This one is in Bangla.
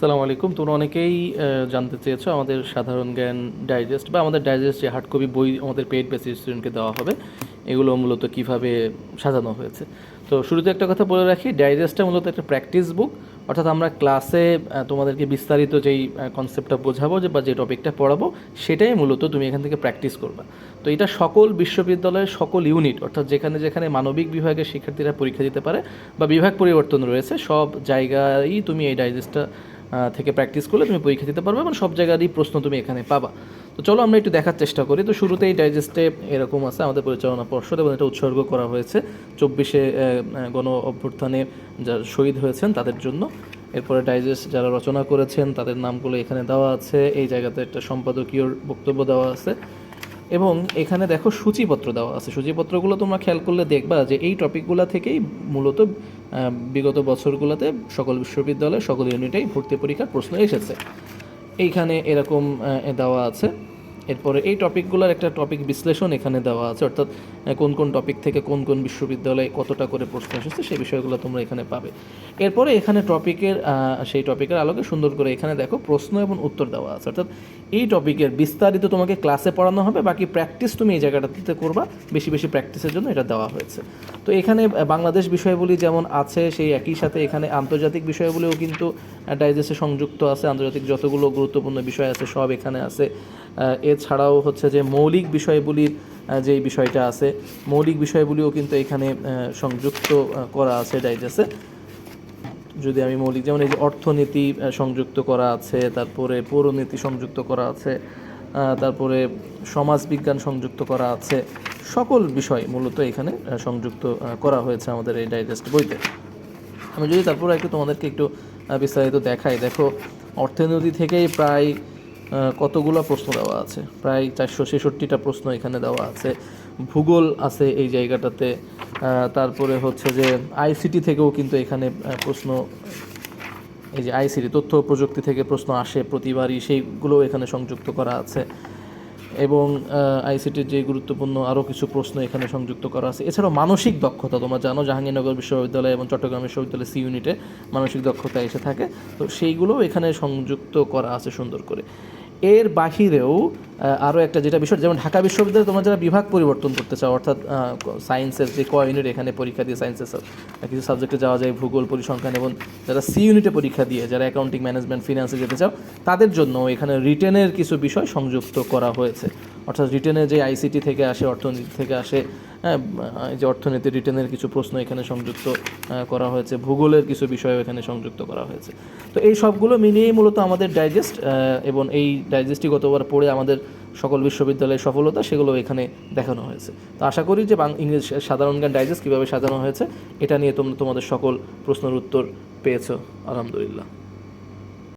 সালামু আলাইকুম। তোমরা অনেকেই জানতে চেয়েছো আমাদের সাধারণ জ্ঞান ডাইজেস্ট বা আমাদের ডাইজেস্ট যে হার্ড কপি বই আমাদের পেড বেসিস স্টুডেন্টকে দেওয়া হবে, এগুলো মূলত কীভাবে সাজানো হয়েছে। তো শুরুতে একটা কথা বলে রাখি ডাইজেস্টটা মূলত একটা প্র্যাকটিস বুক। অর্থাৎ আমরা ক্লাসে তোমাদেরকে বিস্তারিত যেই কনসেপ্টটা বোঝাবো যে, বা যে টপিকটা পড়াবো, সেটাই মূলত তুমি এখান থেকে প্র্যাকটিস করবা। তো এটা সকল বিশ্ববিদ্যালয়ের সকল ইউনিট, অর্থাৎ যেখানে যেখানে মানবিক বিভাগের শিক্ষার্থীরা পরীক্ষা দিতে পারে বা বিভাগ পরিবর্তন রয়েছে, সব জায়গায়ই তুমি এই ডাইজেস্টটা থেকে প্র্যাকটিস করলে তুমি পরীক্ষা দিতে পারবে এবং সব জায়গারই প্রশ্ন তুমি এখানে পাবা। তো চলো আমরা একটু দেখার চেষ্টা করি। তো শুরুতেই ডাইজেস্টে এরকম আছে, আমাদের পরিচালনা পর্ষদ এবং এটা উৎসর্গ করা হয়েছে। চব্বিশে গণ অভ্যুত্থানে যারা শহীদ হয়েছেন তাদের জন্য। এরপরে ডাইজেস্ট যারা রচনা করেছেন তাদের নামগুলো এখানে দেওয়া আছে। এই জায়গাতে একটা সম্পাদকীয় বক্তব্য দেওয়া আছে। এবং এখানে দেখো সূচিপত্র দেওয়া আছে। সূচিপত্রগুলো তোমরা খেয়াল করলে দেখবা যে এই টপিকগুলো থেকেই মূলত বিগত বছরগুলোতে সকল বিশ্ববিদ্যালয়ে, সকল ইউনিটেই ভর্তি পরীক্ষার প্রশ্ন এসেছে। এইখানে এরকম দেওয়া আছে। এরপরে এই টপিকগুলোর একটা টপিক বিশ্লেষণ এখানে দেওয়া আছে, অর্থাৎ কোন কোন টপিক থেকে কোন কোন বিশ্ববিদ্যালয়ে কতটা করে প্রশ্ন এসেছে, সেই বিষয়গুলো তোমরা এখানে পাবে। এরপরে এখানে টপিকের সেই টপিকের আলোকে সুন্দর করে এখানে দেখো প্রশ্ন এবং উত্তর দেওয়া আছে, অর্থাৎ এই টপিকের বিস্তারিত তোমাকে ক্লাসে পড়ানো হবে, বাকি প্র্যাকটিস তুমি এই জায়গাটাতে করবা, বেশি বেশি প্র্যাকটিসের জন্য এটা দেওয়া হয়েছে। তো এখানে বাংলাদেশ বিষয়গুলি যেমন আছে, সেই একই সাথে এখানে আন্তর্জাতিক বিষয়গুলিও কিন্তু ডাইজেস্টে সংযুক্ত আছে, আন্তর্জাতিক যতগুলো গুরুত্বপূর্ণ বিষয় আছে সব এখানে আছে। এছাড়াও হচ্ছে যে মৌলিক বিষয়গুলির যেই বিষয়টা আছে, মৌলিক বিষয়গুলিও কিন্তু এখানে সংযুক্ত করা আছে ডাইজেসে। যদি আমি মৌলিক, যেমন এই যে অর্থনীতি সংযুক্ত করা আছে, তারপরে পৌরনীতি সংযুক্ত করা আছে তারপরে সমাজবিজ্ঞান সংযুক্ত করা আছে, সকল বিষয় মূলত এখানে সংযুক্ত করা হয়েছে আমাদের এই ডাইজেস্ট বইতে। আমি যদি তারপরে একটু তোমাদেরকে একটু বিস্তারিত দেখাই। দেখো, অর্থনীতি থেকেই প্রায় কতগুলো প্রশ্ন দেওয়া আছে? প্রায় চারশো ছেষট্টিটা প্রশ্ন এখানে দেওয়া আছে। ভূগোল আছে এই জায়গাটাতে। তারপরে হচ্ছে যে আইসিটি থেকেও কিন্তু এখানে প্রশ্ন, এই যে আইসিটি, তথ্য প্রযুক্তি থেকে প্রশ্ন আসে প্রতিবারই, সেইগুলো এখানে সংযুক্ত করা আছে। এবং আইসিটির যে গুরুত্বপূর্ণ আরও কিছু প্রশ্ন এখানে সংযুক্ত করা আছে। এছাড়াও মানসিক দক্ষতা, তোমরা জানো, জাহাঙ্গীরনগর বিশ্ববিদ্যালয় এবং চট্টগ্রাম বিশ্ববিদ্যালয় সি ইউনিটে মানসিক দক্ষতা এসে থাকে। তো সেইগুলোও এখানে সংযুক্ত করা আছে সুন্দর করে। এর বাহিরেও আরও একটা যেটা বিষয়, যেমন ঢাকা বিশ্ববিদ্যালয়ে তোমরা যারা বিভাগ পরিবর্তন করতে চাও, অর্থাৎ সায়েন্সের যে ক ইউনিট এখানে পরীক্ষা দিয়ে সায়েন্সের কিছু সাবজেক্টে যাওয়া যায়, ভূগোল, পরিসংখ্যান এবং যারা সি ইউনিটে পরীক্ষা দিয়ে, যারা অ্যাকাউন্টিং ম্যানেজমেন্ট ফিনান্সে যেতে চাও, তাদের জন্য এখানে রিটেনের কিছু বিষয় সংযুক্ত করা হয়েছে। অর্থাৎ রিটেনে যে আইসিটি থেকে আসে, অর্থনীতি থেকে আসে যে অর্থনীতি, রিটেনের কিছু প্রশ্ন এখানে সংযুক্ত করা হয়েছে। ভূগোলের কিছু বিষয় এখানে সংযুক্ত করা হয়েছে। তো এই সবগুলো মিলিয়েই মূলত আমাদের ডাইজেস্ট এবং এই ডাইজেস্টটি গতবার পড়ে আমাদের সকল বিশ্ববিদ্যালয়ের সফলতা, সেগুলো এখানে দেখানো হয়েছে। তো আশা করি যে ইংলিশ সাধারণ জ্ঞান ডাইজেস্ট কীভাবে সাজানো হয়েছে, এটা নিয়ে তোমরা তোমাদের সকল প্রশ্নের উত্তর পেয়েছ, আলহামদুলিল্লাহ।